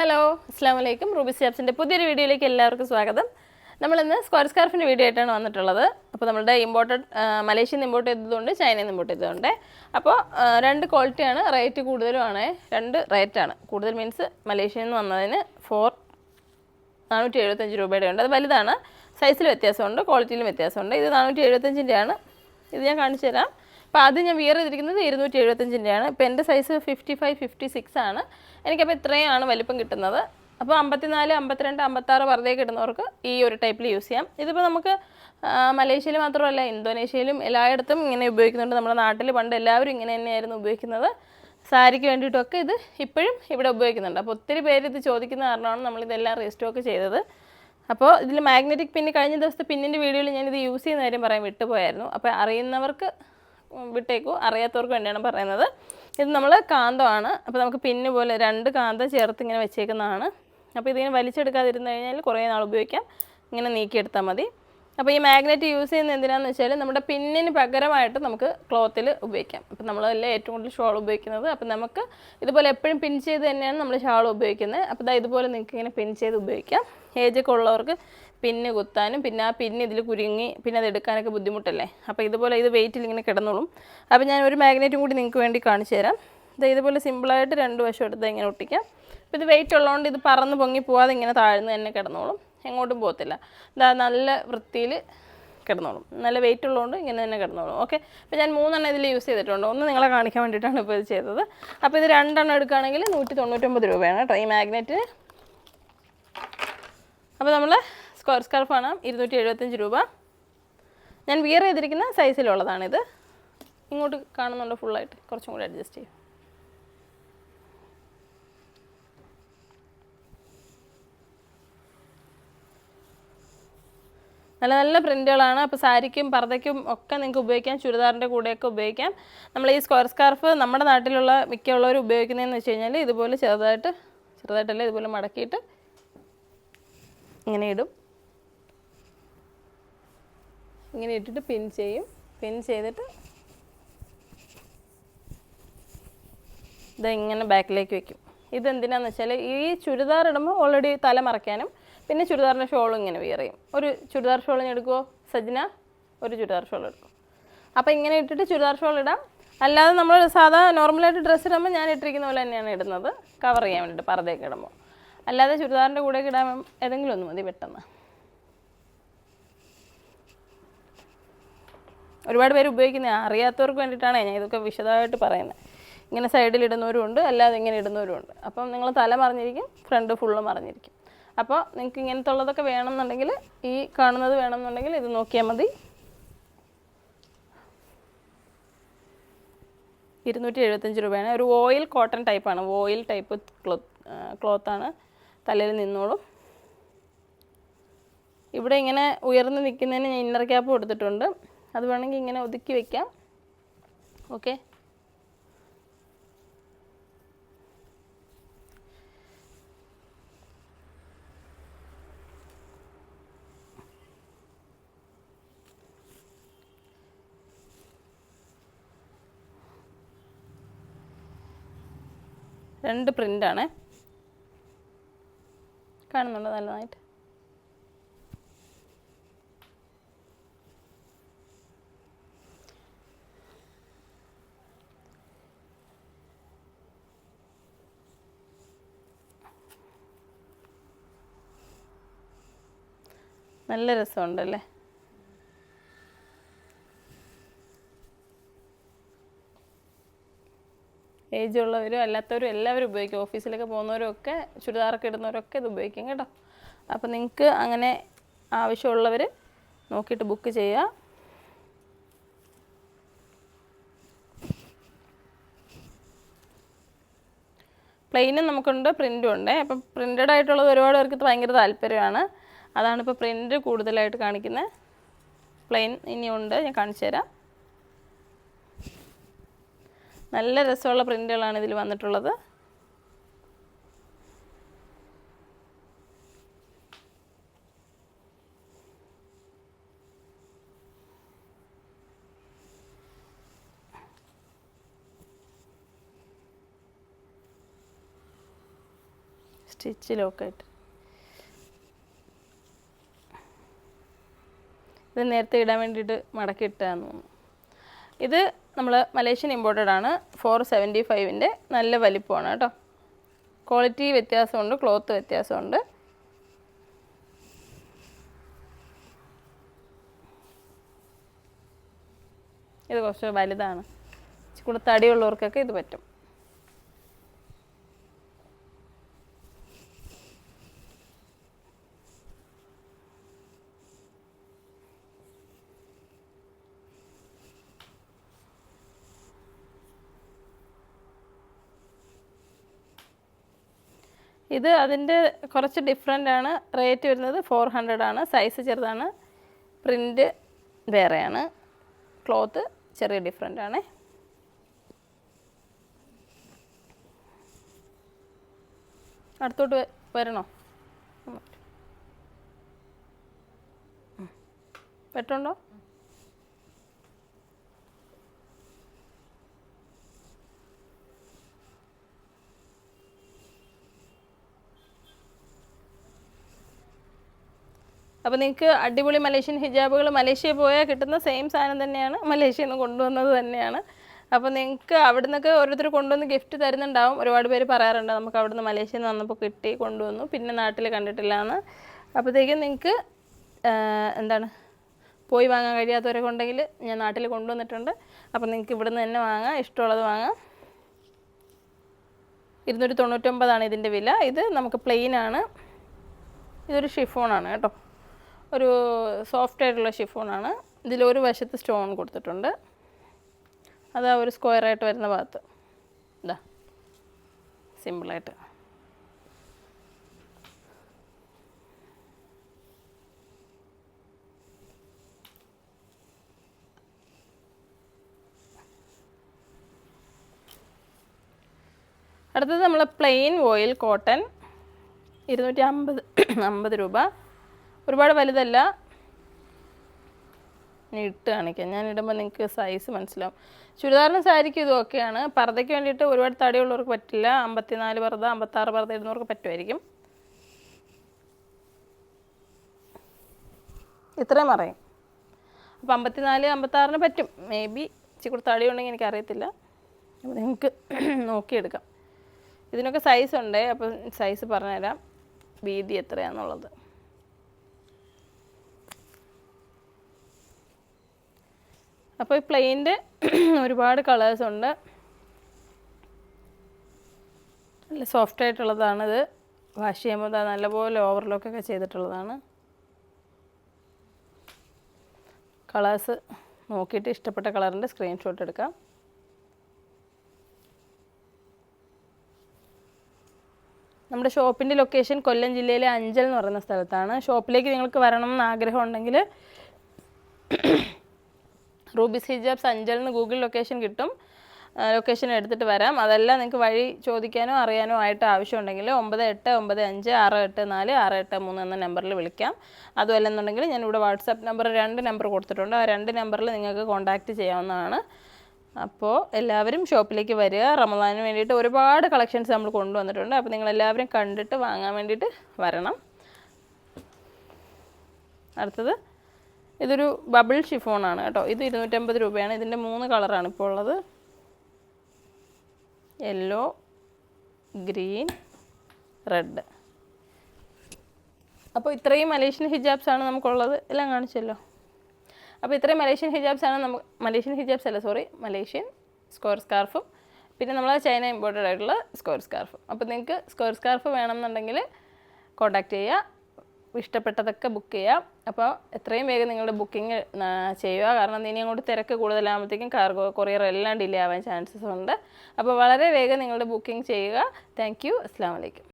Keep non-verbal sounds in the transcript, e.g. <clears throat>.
Hello അസ്സാം വലൈക്കും Ruby സിയാബ്സിന്റെ പുതിയൊരു വീഡിയോയിലേക്ക് എല്ലാവർക്കും സ്വാഗതം. നമ്മളിന്ന് സ്ക്വയർ സ്കാർഫിന്റെ വീഡിയോ ആയിട്ടാണ് വന്നിട്ടുള്ളത്. അപ്പോൾ നമ്മളുടെ ഇമ്പോർട്ടഡ് മലേഷ്യയിൽ നിന്ന് ഇമ്പോർട്ട് ചെയ്തതുകൊണ്ട് ചൈനയിൽ നിന്ന് ഇമ്പോർട്ട് ചെയ്തതുകൊണ്ട് അപ്പോൾ രണ്ട് ക്വാളിറ്റിയാണ് റേറ്റ് കൂടുതലുമാണ് രണ്ട് റേറ്റാണ് കൂടുതൽ മീൻസ് മലേഷ്യയിൽ നിന്ന് വന്നതിന് ഫോർ നാനൂറ്റി എഴുപത്തഞ്ച് രൂപയുടെ ഉണ്ട്. അത് വലുതാണ്. സൈസിൽ വ്യത്യാസമുണ്ട് ക്വാളിറ്റിയിലും വ്യത്യാസമുണ്ട്. ഇത് നാനൂറ്റി എഴുപത്തഞ്ചിന്റെയാണ് ഇത് ഞാൻ കാണിച്ചു തരാം അപ്പോൾ അത് ഞാൻ വിയർ ചെയ്തിരിക്കുന്നത് ഇരുന്നൂറ്റി എഴുപത്തഞ്ചിന്റെയാണ് ഇപ്പോൾ എന്റെ size fifty five fifty six ആണ്. എനിക്കപ്പോൾ ഇത്രയാണ് വലിപ്പം കിട്ടുന്നത്. അപ്പോൾ അമ്പത്തിനാല് അമ്പത്തിരണ്ട് അമ്പത്താറ് വെറുതെ കിട്ടുന്നവർക്ക് ഈ ഒരു ടൈപ്പിൽ യൂസ് ചെയ്യാം. ഇതിപ്പോൾ നമുക്ക് മലേഷ്യയിൽ മാത്രമല്ല ഇന്തോനേഷ്യയിലും എല്ലായിടത്തും ഇങ്ങനെ ഉപയോഗിക്കുന്നുണ്ട്. നമ്മുടെ നാട്ടിൽ പണ്ട് എല്ലാവരും ഇങ്ങനെ തന്നെയായിരുന്നു ഉപയോഗിക്കുന്നത്. സാരിക്ക് വേണ്ടിയിട്ടൊക്കെ ഇത് ഇപ്പോഴും ഇവിടെ ഉപയോഗിക്കുന്നുണ്ട്. അപ്പോൾ ഒത്തിരി പേര് ഇത് ചോദിക്കുന്ന കാരണമാണ് നമ്മളിതെല്ലാം റീസ്റ്റോക്ക് ചെയ്തത്. അപ്പോൾ ഇതിൽ മാഗ്നറ്റിക് പിന്ന് കഴിഞ്ഞ ദിവസത്തെ പിന്നിന്റെ വീഡിയോയിൽ ഞാനിത് യൂസ് ചെയ്യുന്ന കാര്യം പറയാൻ വിട്ടുപോയായിരുന്നു. അപ്പോൾ അറിയുന്നവർക്ക് വിട്ടേക്കൂ. അറിയാത്തവർക്ക് വേണ്ടിയാണ് പറയുന്നത്. ഇത് നമ്മൾ കാന്തമാണ്. അപ്പോൾ നമുക്ക് പിന്ന് പോലെ രണ്ട് കാന്തം ചേർത്ത് ഇങ്ങനെ വെച്ചേക്കുന്നതാണ്. അപ്പോൾ ഇതിങ്ങനെ വലിച്ചെടുക്കാതിരുന്ന് കഴിഞ്ഞാൽ കുറേ നാൾ ഉപയോഗിക്കാം. ഇങ്ങനെ നീക്കിയെടുത്താൽ മതി. അപ്പോൾ ഈ മാഗ്നറ്റ് യൂസ് ചെയ്യുന്ന എന്തിനാന്ന് വെച്ചാൽ നമ്മുടെ പിന്നിന് പകരമായിട്ട് നമുക്ക് ക്ലോത്തിൽ ഉപയോഗിക്കാം. അപ്പോൾ നമ്മളല്ലേ ഏറ്റവും കൂടുതൽ ഷോൾ ഉപയോഗിക്കുന്നത്. അപ്പോൾ നമുക്ക് ഇതുപോലെ എപ്പോഴും പിൻ ചെയ്ത് തന്നെയാണ് നമ്മൾ ഷാൾ ഉപയോഗിക്കുന്നത്. അപ്പോൾ ഇതാ ഇതുപോലെ നിങ്ങൾക്ക് ഇങ്ങനെ പിൻ ചെയ്ത് ഉപയോഗിക്കാം. ഏജൊക്കെ ഉള്ളവർക്ക് പിന്ന് കുത്താനും പിന്നെ ആ പിന്ന് ഇതിൽ കുരുങ്ങി പിന്നെ അത് എടുക്കാനൊക്കെ ബുദ്ധിമുട്ടല്ലേ? അപ്പോൾ ഇതുപോലെ ഇത് വെയിറ്റിൽ ഇങ്ങനെ കിടന്നോളും. അപ്പോൾ ഞാൻ ഒരു മാഗ്നറ്റും കൂടി നിങ്ങൾക്ക് വേണ്ടി കാണിച്ചു തരാം. ഇത് ഇതുപോലെ സിമ്പിളായിട്ട് രണ്ട് വശം എടുത്ത് ഇങ്ങനെ ഒട്ടിക്കാം. അപ്പോൾ ഇത് വെയിറ്റ് ഉള്ളതുകൊണ്ട് ഇത് പറന്ന് പൊങ്ങി പോവാതെ ഇങ്ങനെ താഴ്ന്ന് തന്നെ കിടന്നോളും. എങ്ങോട്ടും പോകത്തില്ല. ഇതാ നല്ല വൃത്തിയിൽ കിടന്നോളും. നല്ല വെയിറ്റ് ഉള്ളതുകൊണ്ട് ഇങ്ങനെ തന്നെ കിടന്നോളും. ഓക്കെ അപ്പോൾ ഞാൻ മൂന്നെണ്ണം ഇതിൽ യൂസ് ചെയ്തിട്ടുണ്ട്. ഒന്ന് നിങ്ങളെ കാണിക്കാൻ വേണ്ടിയിട്ടാണ് ഇപ്പോൾ ഇത് ചെയ്തത്. അപ്പോൾ ഇത് രണ്ടെണ്ണം എടുക്കുകയാണെങ്കിൽ നൂറ്റി തൊണ്ണൂറ്റൊമ്പത് രൂപയാണ് കേട്ടോ ഈ മാഗ്നറ്റിന് അപ്പോൾ നമ്മൾ സ്ക്വയർ സ്കാർഫാണ് ഇരുന്നൂറ്റി എഴുപത്തഞ്ച് രൂപ. ഞാൻ വിയർ ചെയ്തിരിക്കുന്ന സൈസിലുള്ളതാണിത് ഇങ്ങോട്ട് കാണുന്നുണ്ട് ഫുള്ളായിട്ട് കുറച്ചും കൂടി അഡ്ജസ്റ്റ് ചെയ്യും. നല്ല നല്ല പ്രിന്റുകളാണ് അപ്പോൾ സാരിക്കും പർദ്ദയ്ക്കും ഒക്കെ നിങ്ങൾക്ക് ഉപയോഗിക്കാം. ചുരിദാറിന്റെ കൂടെയൊക്കെ ഉപയോഗിക്കാം. നമ്മൾ ഈ സ്ക്വയർ സ്കാർഫ് നമ്മുടെ നാട്ടിലുള്ള മിക്കുള്ളവർ ഉപയോഗിക്കുന്നതെന്ന് വെച്ച് കഴിഞ്ഞാൽ ഇതുപോലെ ചെറുതായിട്ട് ചെറുതായിട്ടല്ല ഇതുപോലെ മടക്കിയിട്ട് ഇങ്ങനെ ഇടും. ഇങ്ങനെ ഇട്ടിട്ട് പിൻ ചെയ്യും. പിൻ ചെയ്തിട്ട് ഇത് ഇങ്ങനെ ബാക്കിലേക്ക് വെക്കും. ഇതെന്തിനാന്ന് വെച്ചാൽ ഈ ചുരിദാർ ഇടുമ്പോൾ ഓൾറെഡി തല മറയ്ക്കാനും പിന്നെ ചുരിദാറിന്റെ ഷോളും ഇങ്ങനെ വിയർ ചെയ്യും ഒരു ചുരിദാർ ഷോൾ ഞാൻ എടുക്കുമോ സജ്ന ഒരു ചുരിദാർ ഷോൾ എടുക്കും. അപ്പോൾ ഇങ്ങനെ ഇട്ടിട്ട് ചുരിദാർ ഷോൾ ഇടാം. അല്ലാതെ നമ്മൾ സാധാ നോർമലായിട്ട് ഡ്രസ്സ് ഇടുമ്പോൾ ഞാൻ ഇട്ടിരിക്കുന്ന പോലെ തന്നെയാണ് ഇടുന്നത്. കവർ ചെയ്യാൻ വേണ്ടിയിട്ട് പർദ്ദയൊക്കെ ഇടുമ്പോൾ അല്ലാതെ ചുരിദാറിന്റെ കൂടെ ഇടാൻ ഏതെങ്കിലും ഒന്ന് മതി പെട്ടെന്ന്. ഒരുപാട് പേര് ഉപയോഗിക്കുന്ന അറിയാത്തവർക്ക് വേണ്ടിയിട്ടാണ് ഞാൻ ഇതൊക്കെ വിശദമായിട്ട് പറയുന്നത്. ഇങ്ങനെ സൈഡിൽ ഇടുന്നവരും ഉണ്ട് അല്ലാതെ ഇങ്ങനെ ഇടുന്നവരും ഉണ്ട്. അപ്പം നിങ്ങൾ തല മറിഞ്ഞിരിക്കും ഫ്രണ്ട് ഫുള്ള് മറിഞ്ഞിരിക്കും. അപ്പോൾ നിങ്ങൾക്ക് ഇങ്ങനത്തെ ഉള്ളതൊക്കെ വേണമെന്നുണ്ടെങ്കിൽ ഈ കാണുന്നത് വേണമെന്നുണ്ടെങ്കിൽ ഇത് നോക്കിയാൽ മതി. ഇരുന്നൂറ്റി എഴുപത്തഞ്ച് രൂപയാണ്. ഒരു ഓയിൽ കോട്ടൺ ടൈപ്പാണ് ഓയിൽ ടൈപ്പ് ക്ലോത്ത് ക്ലോത്താണ് തലയിൽ നിന്നോളും. ഇവിടെ ഇങ്ങനെ ഉയർന്ന് നിൽക്കുന്നതിന് ഞാൻ ഇന്നർ ക്യാപ്പ് കൊടുത്തിട്ടുണ്ട് അത് വേണമെങ്കിൽ ഇങ്ങനെ ഒതുക്കി വെക്കാം. ഓക്കെ രണ്ട് പ്രിന്റാണ് കാണുന്നുണ്ടോ നല്ലതായിട്ട്? നല്ല രസമുണ്ടല്ലേ? ഏജ് ഉള്ളവരും അല്ലാത്തവരും എല്ലാവരും ഉപയോഗിക്കും. ഓഫീസിലൊക്കെ പോകുന്നവരും ഒക്കെ ചുരിദാറൊക്കെ ഇടുന്നവരൊക്കെ ഇത് ഉപയോഗിക്കും കേട്ടോ. അപ്പോൾ നിങ്ങൾക്ക് അങ്ങനെ ആവശ്യമുള്ളവർ നോക്കിയിട്ട് ബുക്ക് ചെയ്യുക. പ്ലെയിനും നമുക്കുണ്ട് പ്രിന്റും ഉണ്ട്. അപ്പം പ്രിന്റഡ് ആയിട്ടുള്ളത് ഒരുപാട് പേർക്ക് ഭയങ്കര താല്പര്യമാണ്. അതാണ് ഇപ്പോൾ പ്രിന്റ് കൂടുതലായിട്ട് കാണിക്കുന്നത് പ്ലെയിൻ ഇനിയുണ്ട് ഞാൻ കാണിച്ചു തരാം. നല്ല രസമുള്ള പ്രിന്റുകളാണ് ഇതിൽ വന്നിട്ടുള്ളത്. സ്റ്റിച്ച് ലോക്കായിട്ട് ഇത് നേരത്തെ ഇടാൻ വേണ്ടിയിട്ട് മടക്കി തോന്നുന്നു. ഇത് നമ്മൾ മലേഷ്യൻ ഇമ്പോർട്ടഡ് ആണ്. ഫോർ സെവന്റി ഫൈവിന്റെ നല്ല വലിപ്പമാണ് കേട്ടോ. ക്വാളിറ്റി വ്യത്യാസമുണ്ട് ക്ലോത്ത് വ്യത്യാസമുണ്ട്. ഇത് കുറച്ച് വലുതാണ്. കൂടെ തടിയുള്ളവർക്കൊക്കെ ഇത് പറ്റും. ഇത് അതിന്റെ കുറച്ച് ഡിഫറെന്റ് ആണ്. റേറ്റ് വരുന്നത് ഫോർ ഹൺഡ്രഡ് ആണ്. സൈസ് ചെറുതാണ്. പ്രിന്റ് വേറെയാണ്. ക്ലോത്ത് ചെറിയ ഡിഫറെന്റ് ആണ്. അടുത്തോട്ട് വരണോ? ഉം. അപ്പോൾ നിങ്ങൾക്ക് അടിപൊളി മലേഷ്യൻ ഹിജാബുകൾ മലേഷ്യ പോയാൽ കിട്ടുന്ന സെയിം സാധനം തന്നെയാണ് മലേഷ്യയിൽ നിന്ന് കൊണ്ടുവന്നത് തന്നെയാണ്. അപ്പോൾ നിങ്ങൾക്ക് അവിടെ നിന്നൊക്കെ ഓരോരുത്തർ കൊണ്ടുവന്ന് ഗിഫ്റ്റ് തരുന്നുണ്ടാവും. ഒരുപാട് പേര് പറയാറുണ്ട് നമുക്ക് അവിടെ നിന്ന് മലേഷ്യയിൽ നിന്ന് വന്നപ്പോൾ കിട്ടി കൊണ്ടുവന്നു. പിന്നെ നാട്ടിൽ കണ്ടിട്ടില്ല എന്ന് അപ്പോഴത്തേക്കും നിങ്ങൾക്ക് എന്താണ് പോയി വാങ്ങാൻ കഴിയാത്തവരൊക്കെ ഉണ്ടെങ്കിൽ ഞാൻ നാട്ടിൽ കൊണ്ടുവന്നിട്ടുണ്ട്. അപ്പോൾ നിങ്ങൾക്ക് ഇവിടെ നിന്ന് തന്നെ വാങ്ങാം. ഇഷ്ടമുള്ളത് വാങ്ങാം. ഇരുന്നൂറ്റി തൊണ്ണൂറ്റൊമ്പതാണ് ഇതിന്റെ വില. ഇത് നമുക്ക് പ്ലെയിൻ ആണ്. ഇതൊരു ഷിഫോണാണ് കേട്ടോ. ഒരു സോഫ്റ്റ് ആയിട്ടുള്ള ഷിഫോണാണ് ഇതിൽ ഒരു വശത്ത് സ്റ്റോൺ കൊടുത്തിട്ടുണ്ട്. അത് ആ ഒരു സ്ക്വയർ ആയിട്ട് വരുന്ന ഭാഗത്ത്. ഇതാ സിമ്പിളായിട്ട് അടുത്തത് നമ്മൾ പ്ലെയിൻ ഓയിൽ കോട്ടൺ ഇരുന്നൂറ്റി അമ്പത് അമ്പത് രൂപ. ഒരുപാട് വലുതല്ല. ഇട്ട് കാണിക്കാം. ഞാൻ ഇടുമ്പോൾ നിങ്ങൾക്ക് സൈസ് മനസ്സിലാവും. ചുരിദാറിനും സാരിക്കും ഇതും ഒക്കെയാണ് പർദ്ദയ്ക്ക് വേണ്ടിയിട്ട് ഒരുപാട് തടിയുള്ളവർക്ക് പറ്റില്ല. അമ്പത്തിനാല് പർദ്ദ അമ്പത്താറ് പർദ്ദ ഇടുന്നവർക്ക് പറ്റുമായിരിക്കും. ഇത്രയും പറയും. അപ്പോൾ അമ്പത്തിനാല് അമ്പത്താറിന് പറ്റും. മേ ബി ഇച്ചിരി തടി ഉണ്ടെങ്കിൽ എനിക്കറിയത്തില്ല. അപ്പോൾ നിങ്ങൾക്ക് നോക്കിയെടുക്കാം. ഇതിനൊക്കെ സൈസ് ഉണ്ട്. അപ്പോൾ സൈസ് പറഞ്ഞുതരാം. വീതി എത്രയാണെന്നുള്ളത് അപ്പോൾ ഈ പ്ലെയിന്റെ <clears throat> ഒരുപാട് കളേഴ്സ് ഉണ്ട്. നല്ല സോഫ്റ്റ് ആയിട്ടുള്ളതാണിത് വാഷ് ചെയ്യുമ്പോൾ നല്ലപോലെ ഓവർലോക്കൊക്കെ ചെയ്തിട്ടുള്ളതാണ്. കളേഴ്സ് നോക്കിയിട്ട് ഇഷ്ടപ്പെട്ട കളറിന്റെ സ്ക്രീൻഷോട്ട് എടുക്കാം. നമ്മുടെ ഷോപ്പിന്റെ ലൊക്കേഷൻ കൊല്ലം ജില്ലയിലെ അഞ്ചൽ എന്ന് പറയുന്ന സ്ഥലത്താണ്. ഷോപ്പിലേക്ക് നിങ്ങൾക്ക് വരണം എന്ന് ആഗ്രഹം ഉണ്ടെങ്കിൽ റൂബിസ് ഹിജാബ് എന്ന് ഗൂഗിൾ ലൊക്കേഷൻ കിട്ടും. ലൊക്കേഷൻ എടുത്തിട്ട് വരാം. അതെല്ലാം നിങ്ങൾക്ക് വഴി ചോദിക്കാനോ അറിയാനോ ആയിട്ട് ആവശ്യമുണ്ടെങ്കിൽ ഒമ്പത് എട്ട് ഒമ്പത് അഞ്ച് ആറ് എട്ട് നാല് ആറ് എട്ട് മൂന്ന് എന്ന നമ്പറിൽ വിളിക്കാം. അതുലന്നണ്ടെങ്കിൽ ഞാൻ ഇവിടെ വാട്സാപ്പ് നമ്പർ രണ്ട് നമ്പർ കൊടുത്തിട്ടുണ്ട്. ആ രണ്ട് നമ്പറിൽ നിങ്ങൾക്ക് കോൺടാക്റ്റ് ചെയ്യാവുന്നതാണ്. അപ്പോൾ എല്ലാവരും ഷോപ്പിലേക്ക് വരിക. റമദാനിന് വേണ്ടിയിട്ട് ഒരുപാട് കളക്ഷൻസ് നമ്മൾ കൊണ്ടുവന്നിട്ടുണ്ട്. അപ്പോൾ നിങ്ങളെല്ലാവരും കണ്ടിട്ട് വാങ്ങാൻ വേണ്ടിയിട്ട് വരണം. അടുത്തത് ഇതൊരു ബബിൾ ഷിഫോണാണ് കേട്ടോ. ഇത് ഇരുന്നൂറ്റമ്പത് രൂപയാണ്. ഇതിന്റെ മൂന്ന് കളറാണ് ഇപ്പോൾ ഉള്ളത്. Yellow green red. അപ്പോൾ ഇത്രയും മലേഷ്യൻ ഹിജാബ്സ് ആണ് നമുക്കുള്ളത്. എല്ലാം കാണിച്ചല്ലോ. അപ്പോൾ ഇത്രയും മലേഷ്യൻ ഹിജാബ്സ് ആണ് നമുക്ക് മലേഷ്യൻ ഹിജാബ്സ് അല്ല സോറി മലേഷ്യൻ സ്ക്വയർ സ്കാർഫും. പിന്നെ നമ്മൾ ചൈന ഇമ്പോർട്ടഡ് ആയിട്ടുള്ള സ്ക്വയർ സ്കാർഫും. അപ്പോൾ നിങ്ങൾക്ക് സ്ക്വയർ സ്കാർഫ് വേണമെന്നുണ്ടെങ്കിൽ കോൺടാക്റ്റ് ചെയ്യുക ഇഷ്ടപ്പെട്ടതൊക്കെ ബുക്ക് ചെയ്യാം. അപ്പോൾ എത്രയും വേഗം നിങ്ങളുടെ ബുക്കിംഗ് ചെയ്യുക. കാരണം ഇനി അങ്ങോട്ട് തിരക്ക് കൂടുതലാകുമ്പോഴത്തേക്കും കാർഗോ കൊറിയർ എല്ലാം ഡിലേ ആവാൻ ചാൻസസ് ഉണ്ട്. അപ്പോൾ വളരെ വേഗം നിങ്ങളുടെ ബുക്കിംഗ് ചെയ്യുക. താങ്ക് യു അസ്സാം വലൈക്കും